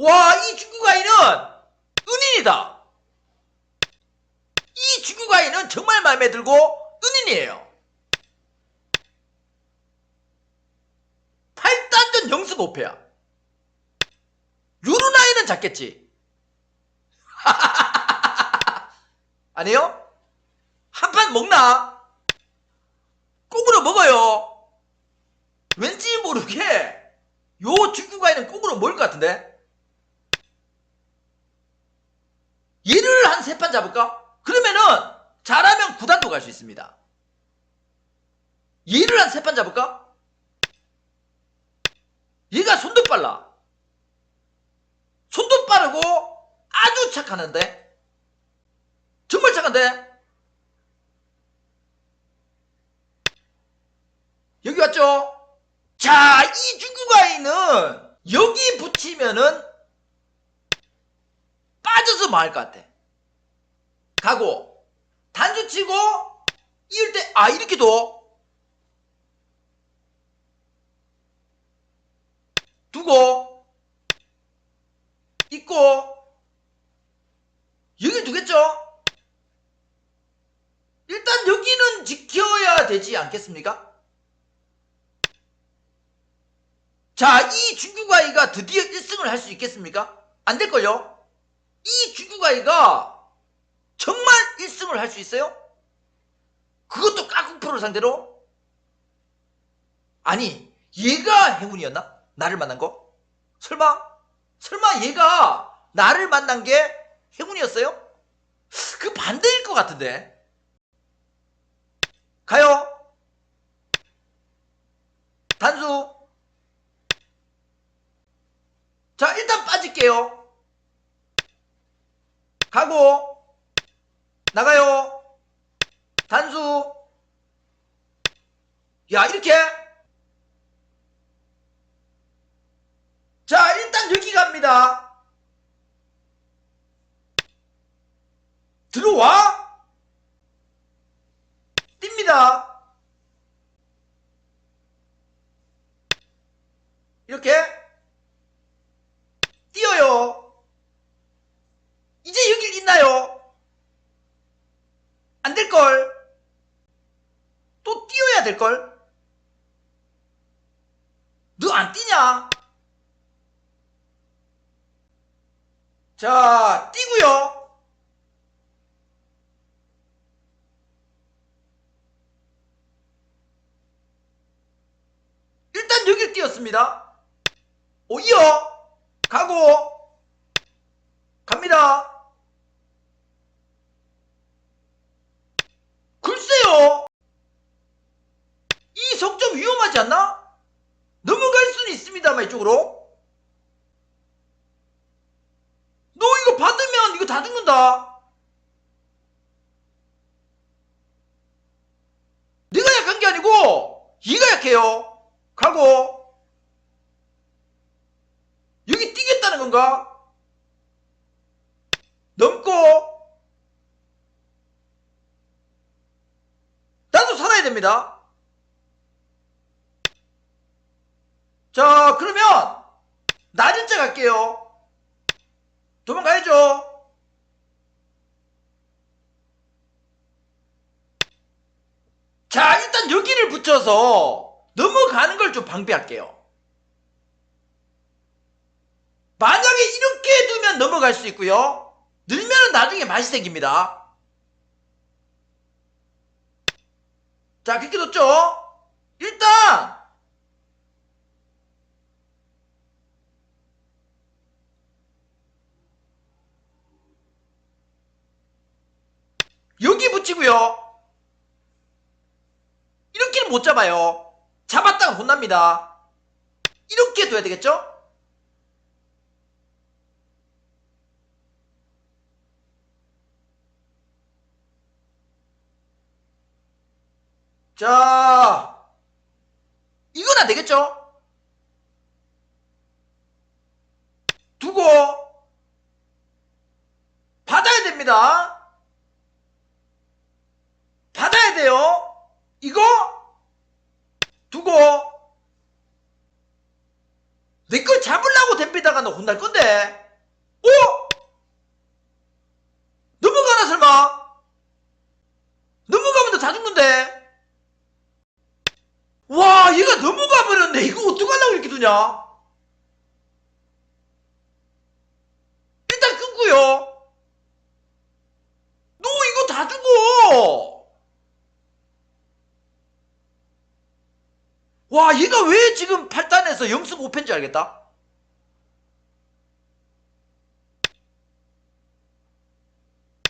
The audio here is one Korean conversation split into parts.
와, 이 중국 아이는 은인이다. 이 중국 아이는 정말 마음에 들고 은인이에요. 8단전 영수 5패야. 요런 아이는 작겠지. 아니요? 한 판 먹나? 꼭으로 먹어요. 왠지 모르게 요 중국 아이는 꼭으로 먹을 것 같은데? 얘를 한 세 판 잡을까? 그러면은 잘하면 9단도 갈 수 있습니다. 얘를 한 세 판 잡을까? 얘가 손도 빨라. 손도 빠르고 아주 착하는데? 정말 착한데? 여기 왔죠? 자, 이 중국아이는 여기 붙이면은 빠져서 것 같아. 가고, 단수 치고, 이을 때, 아, 이렇게 둬. 두고, 있고, 여기 두겠죠? 일단 여기는 지켜야 되지 않겠습니까? 자, 이 중국아이가 드디어 1승을 할 수 있겠습니까? 안 될걸요? 이 중국 아이가 정말 1승을 할 수 있어요? 그것도 까꿍프로를 상대로? 아니, 얘가 행운이었나? 나를 만난 거? 설마? 설마 얘가 나를 만난 게 행운이었어요? 그 반대일 것 같은데. 가요. 단수. 자, 일단 빠질게요. 가고. 나가요. 단수. 야, 이렇게. 자, 일단 여기 갑니다. 들어와. 뜁니다. 이렇게 뛰어요. 이제 여길 있나요? 안 될걸? 또 뛰어야 될걸? 너 안 뛰냐? 자, 뛰고요. 일단 여길 뛰었습니다. 오, 이어. 가고. 갑니다. 글쎄요. 이 석점 위험하지 않나? 넘어갈 수는 있습니다만 이쪽으로. 너 이거 받으면 이거 다 죽는다. 내가 약한 게 아니고 얘가 약해요. 가고 여기 뛰겠다는 건가? 넘고 나도 살아야 됩니다. 자 그러면 갈게요. 도망가야죠. 자, 일단 여기를 붙여서 넘어가는 걸 좀 방비할게요. 만약에 이렇게 두면 넘어갈 수 있고요. 늘면 나중에 맛이 생깁니다. 자, 그렇게 뒀죠? 일단 여기 붙이고요. 이렇게는 못 잡아요. 잡았다가 혼납니다. 이렇게 둬야 되겠죠? 자, 이건 안 되겠죠? 두고 받아야 됩니다. 받아야 돼요. 이거 두고 내걸 잡으려고 댐비다가 너 혼날 건데? 어? 넘어가나 설마? 넘어가면 너다 죽는데? 와 얘가 넘어가 버렸네 이거 어떡하려고 이렇게 두냐? 일단 끊고요 너 이거 다 죽어 와 얘가 왜 지금 8단에서 0승 5패인지 알겠다?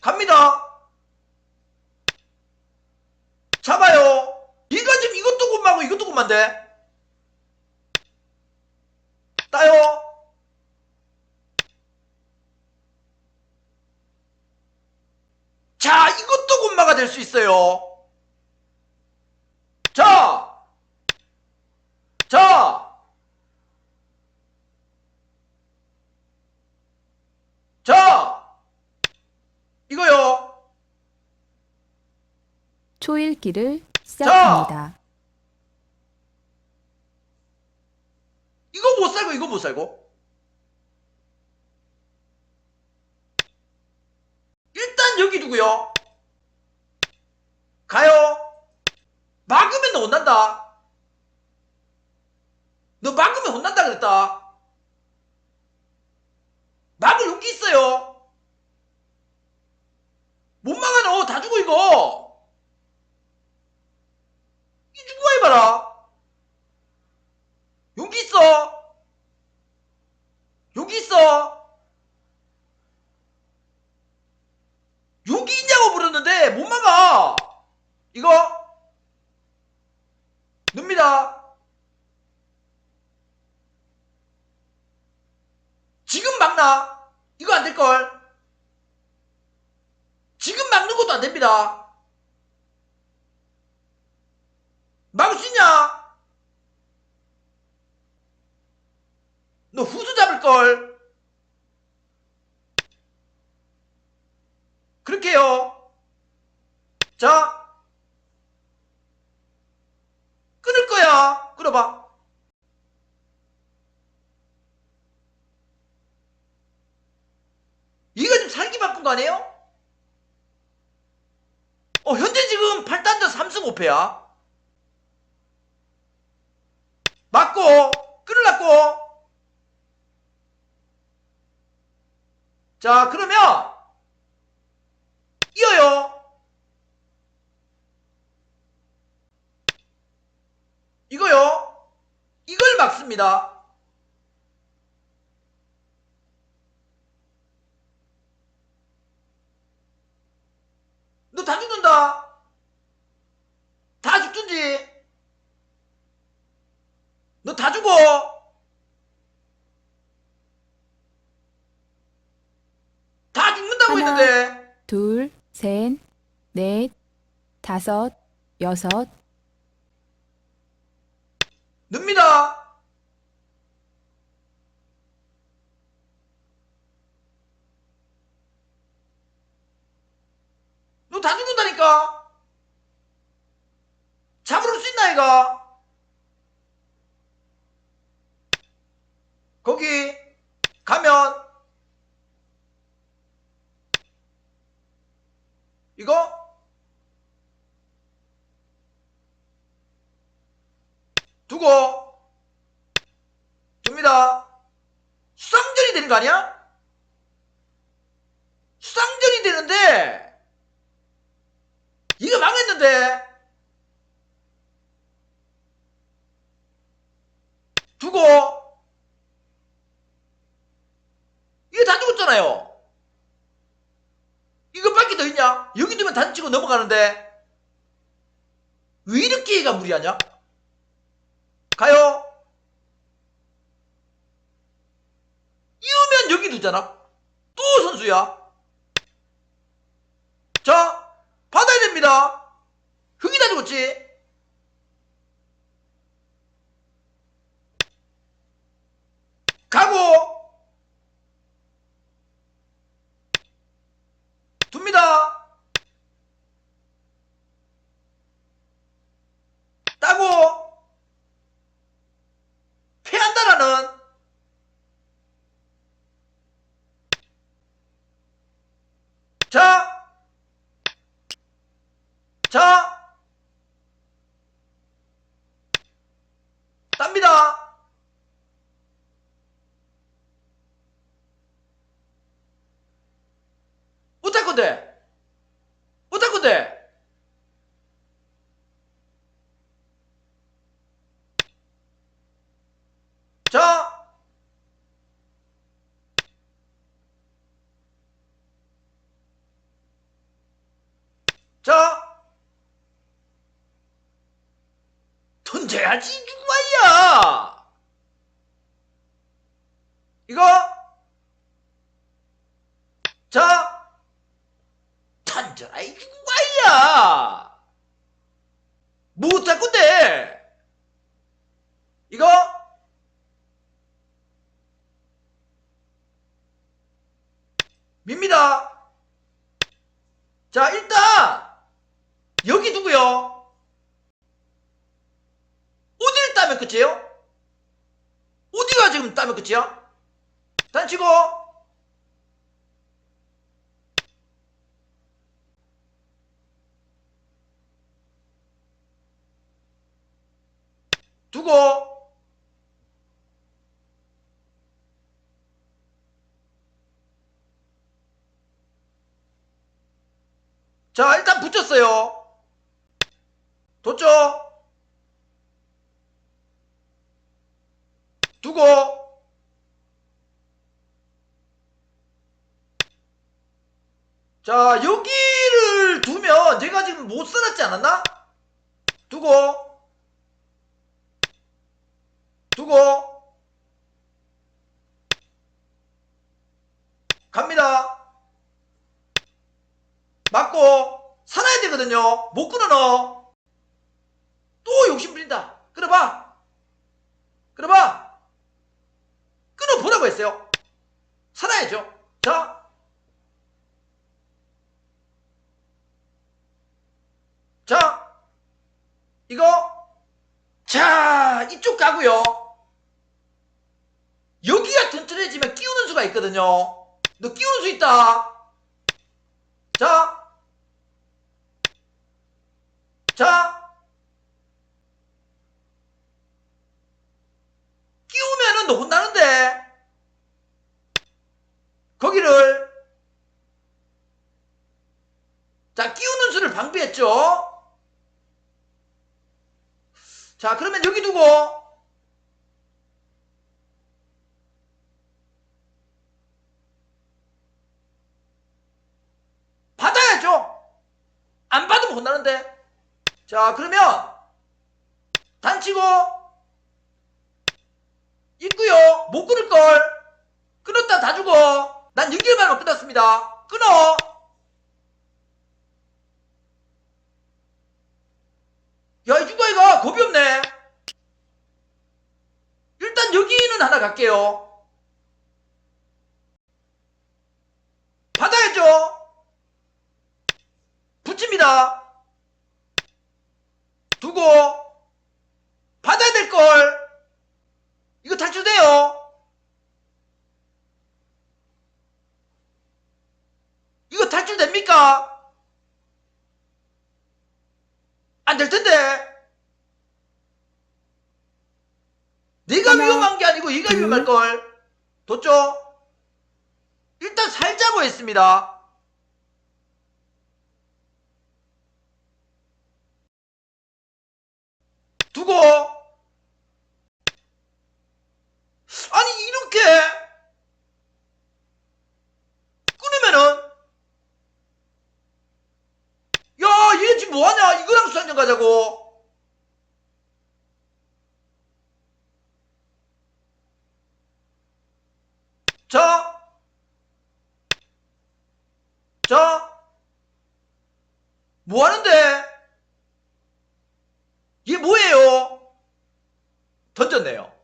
갑니다. 잡아요. 얘가 지금 이것도 곤마고 이것도 곤만데? 따요. 자 이것도 곤마가 될 수 있어요 자 자! 자! 이거요. 초읽기를 시작합니다. 이거 못 살고 이거 못 살고. 일단 여기 두고요. 가요. 막으면 너 혼난다. 너 막으면 혼난다 그랬다. 막을 용기 있어요. 못 막아 너다 죽어 이거. 이 죽어 해봐라. 용기 있어. 용기 있어. 용기 있냐고 물었는데 못 막아. 이거 늡니다. 지금 막나? 이거 안 될걸? 지금 막는 것도 안 됩니다. 막을 수 있냐? 너 후수 잡을걸? 그렇게 해요. 자. 끊을 끊어봐. 이거 지금 살기 바쁜 거 아니에요? 어, 현재 지금 8단전 3승 5패야. 맞고, 끊으려고. 자, 그러면, 이어요. 이걸 막습니다. 너 다 죽는다. 다 죽든지. 너 다 죽어. 다 죽는다고 하나. 했는데. 둘, 셋, 넷, 다섯, 여섯, 늡니다. 너 다 죽는다니까. 잡을 수 있나 이가? 거기 가면 이거 두고 줍니다. 수상전이 되는 거 아니야? 수상전이 되는데 망했는데 두고 이게 다 죽었잖아요. 이거밖에 더 있냐? 여기 두면 단 치고 넘어가는데 왜 이렇게 얘가 무리하냐? 가요. 이으면 여기 두잖아. 또 선수야. 자, 받아야 됩니다. 흙이 다 죽었지. 가고. 둡니다. 따고. 패한다라는 갑니다. 어떨 건데? 어떨 건데? 자. 자. 던져야지 죽마야 이거? 자 던져라 이 죽마야. 못할 건데? 이거? 밉니다. 자 일단 여기 누구요 따면 끝이에요? 어디가 지금 따면 끝이야? 단치고 두고 자 일단 붙였어요 뒀죠 두고. 자 여기를 두면 제가 지금 못 살았지 않았나? 두고. 두고. 갑니다. 맞고 살아야 되거든요. 못 끊어 또 욕심 부린다. 끊어봐. 끊어봐 끊어보라고 했어요. 살아야죠. 자. 자. 이거. 자, 이쪽 가고요. 여기가 튼튼해지면 끼우는 수가 있거든요. 너 끼우는 수 있다. 자. 자. 끼우면은 너 혼나는데 거기를 자 끼우는 수를 방비했죠 자 그러면 여기 두고 받아야죠 안 받으면 혼나는데 자 그러면 단치고 있고요. 못 끊을 걸. 끊었다 다 죽어. 난 6일만으로 끊었습니다. 끊어. 야, 이 죽어이가 겁이 없네. 일단 여기는 하나 갈게요. 받아야죠. 붙입니다. 두고 받아야 될 걸. 이거 탈출돼요. 이거 탈출됩니까? 안 될 텐데. 네가 하나, 위험한 게 아니고 얘가 둘. 위험할 걸. 뒀죠? 일단 살자고 했습니다. 두고 아니 이렇게 끊으면은 야 얘 지금 뭐하냐 수한정 가자고 자, 자, 뭐 하는데? 얘 뭐예요? 던졌네요.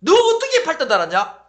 너 어떻게 팔다 달았냐?